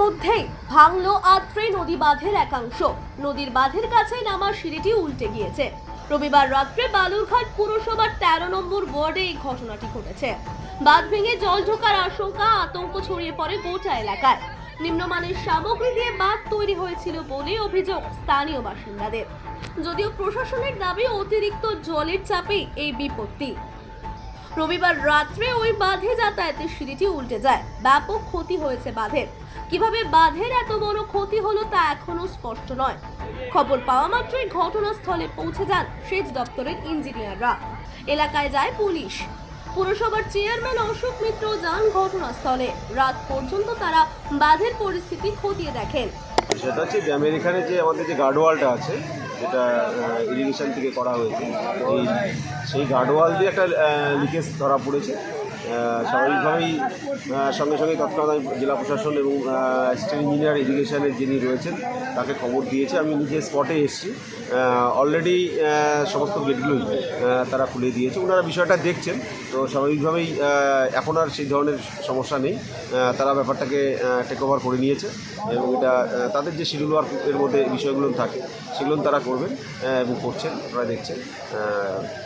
মধ্যেই ভাঙলো আত্রে নদী বাঁধের একাংশ। নদীর বাঁধের কাছে নামা সিঁড়িটি উল্টে গিয়েছে। রবিবার রাত্রে বালুরঘাট পুরসভার তেরো নম্বর ওয়ার্ডে এই ঘটনাটি ঘটেছে। বাঁধ ভেঙে জল ঢোকার আশঙ্কা, আতঙ্ক ছড়িয়ে পড়ে গোটা এলাকায়। নিম্নমানের সামগ্রী দিয়ে বাঁধ তৈরি হয়েছিল বলে অভিযোগ স্থানীয় বাসিন্দাদের। যদিও প্রশাসনের দাবি, অতিরিক্ত জলের চাপে এই বিপত্তি। রবিবার রাত্রে ওই বাঁধে যাতায়াতের সিঁড়িটি উল্টে যায়। ব্যাপক ক্ষতি হয়েছে বাঁধের। কীভাবে বাঁধের এত বড় ক্ষতি হলো তা এখনও স্পষ্ট নয়। খবর পাওয়া মাত্রই ঘটনাস্থলে পৌঁছে যান সেচ দপ্তরের ইঞ্জিনিয়াররা। এলাকায় যায় পুলিশ। পুরসভার চেয়ারম্যান অশোক মিত্র যান ঘটনাস্থলে। রাত পর্যন্ত তারা বাঁধের পরিস্থিতি খতিয়ে দেখেন। সেটা হচ্ছে ড্যামের এখানে যে আমাদের যে গার্ডওয়ালটা আছে, যেটা ইরিগেশন থেকে করা হয়েছে, এই সেই গার্ডওয়াল দিয়ে একটা লিকেজ ধরা পড়েছে। স্বাভাবিকভাবেই সঙ্গে সঙ্গে তৎক্ষণাৎ আমি জেলা প্রশাসন এবং স্টেট ইঞ্জিনিয়ার এডুকেশনের যিনি রয়েছেন, তাকে খবর দিয়েছে। আমি নিজে স্পটে এসেছি। অলরেডি সমস্ত গেটগুলোই তারা খুলে দিয়েছে। ওনারা বিষয়টা দেখছেন। তো স্বাভাবিকভাবেই এখন আর সেই ধরনের সমস্যা নেই। তারা ব্যাপারটাকে টেক ওভার করে নিয়েছে। এবং এটা তাদের যে শিডিউল ওয়ার্ক এর মধ্যে বিষয়গুলো থাকে, সেগুলো তারা করবেন এবং করছেন। আপনারা দেখছেন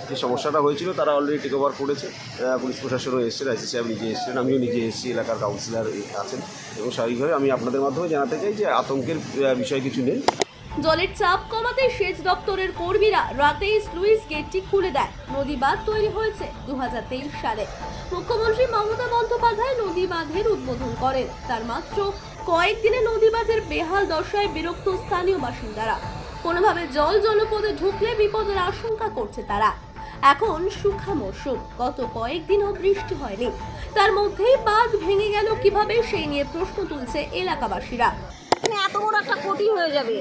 যে সমস্যাটা হয়েছিল, তারা অলরেডি টেক ওভার করেছে। পুলিশ প্রশাসনও এসেছেন আইসি সাহেব নিজে এসেছেন আমিও নিজে এসেছি, এলাকার কাউন্সিলর আছেন। এবং স্বাভাবিকভাবে আমি আপনাদের মাধ্যমে জানাতে চাই যে আতঙ্কের বিষয় কিছু নেই। জলের চাপ কমাতে সেচ দপ্তরের কর্মীরা রাতেই স্লুইস গেটটি খুলে দেয় নদী বাঁধ তৈরি হয়েছে দু হাজার তেইশ সালে। মুখ্যমন্ত্রী মমতা বন্দ্যোপাধ্যায় নদী বাঁধের উদ্বোধন করেন। তার মাত্র কয়েকদিনে নদী বাঁধের বেহাল দশায় বিরক্ত স্থানীয় বাসিন্দারা। কোনোভাবে জল জলপথে ঢুকলে বিপদের আশঙ্কা করছে তারা। এখন সুখা মরশুম। গত কয়েকদিনও বৃষ্টি হয়নি। তার মধ্যেই বাঁধ ভেঙে গেল কীভাবে সেই নিয়ে প্রশ্ন তুলছে এলাকাবাসীরা। এখানে এত বড় একটা ক্ষতি হয়ে যাবে।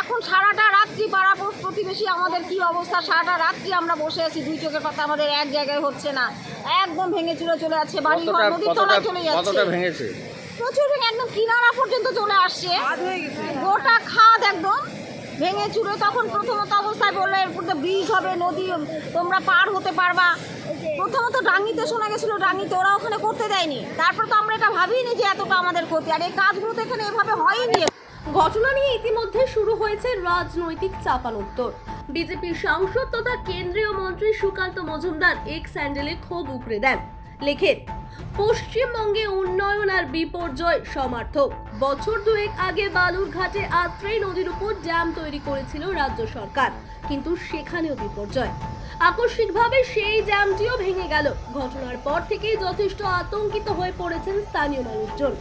এখন সারাটা রাত্রি পাড়া প্রতিবেশী আমাদের কি অবস্থা? সারাটা রাত্রি আমরা বসে আছি দুই চোখের পাতা আমাদের এক জায়গায় হচ্ছে না। একদম ভেঙে চুরে চলে যাচ্ছে বাড়ি নদীর তলায় চলে যাচ্ছে। ভেঙেছে? প্রচুর ভেঙে একদম কিনারা পর্যন্ত চলে আসছে। গোটা খাদ একদম ভেঙে চুরে তখন প্রথমত অবস্থায় বললে এরপর তো ব্রিজ হবে, নদী, তোমরা পার হতে পারবা। প্রথমত ডাঙ্গিতে শোনা গেছিল, ডাঙ্গিতে ওরা ওখানে করতে দেয়নি। তারপর তো আমরা এটা ভাবিনি যে এতটা আমাদের ক্ষতি। আর এই কাজগুলো তো এখানে এভাবে হয়নি। ঘটনা নিয়ে ইতিমধ্যে শুরু হয়েছে রাজনৈতিক চাপানোত্তর। বিজেপির সাংসদ তথা কেন্দ্রীয় মন্ত্রী সুকান্ত মজুমদার এক স্যান্ডেলে ক্ষোভ উগড়ে দেন। লেখেন পশ্চিমবঙ্গে উন্নয়ন আর বিপর্যয় সমার্থক। বছর দুয়েক আগে বালুরঘাটে আত্রেই নদীর উপর ড্যাম তৈরি করেছিল রাজ্য সরকার, কিন্তু সেখানেও বিপর্যয়। আকস্মিকভাবে সেই ড্যামটিও ভেঙে গেল। ঘটনার পর থেকেই যথেষ্ট আতঙ্কিত হয়ে পড়েছেন স্থানীয় মানুষজন।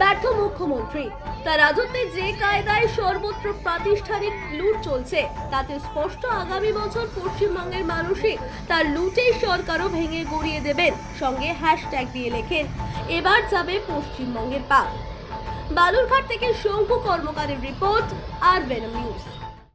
ব্যর্থ মুখ্যমন্ত্রী। তার রাজত্বে যে কায়দায় সর্বত্র প্রাতিষ্ঠানিক লুট চলছে, তাতে স্পষ্ট আগামী বছর পশ্চিমবঙ্গের মানুষই তার লুটের সরকারও ভেঙে গড়িয়ে দেবেন, সঙ্গে হ্যাশট্যাগ দিয়ে লেখেন, এবার যাবে পশ্চিমবঙ্গের পা বালুরঘাট থেকে শঙ্কু কর্মকারের রিপোর্ট, আর ভেনম নিউজ।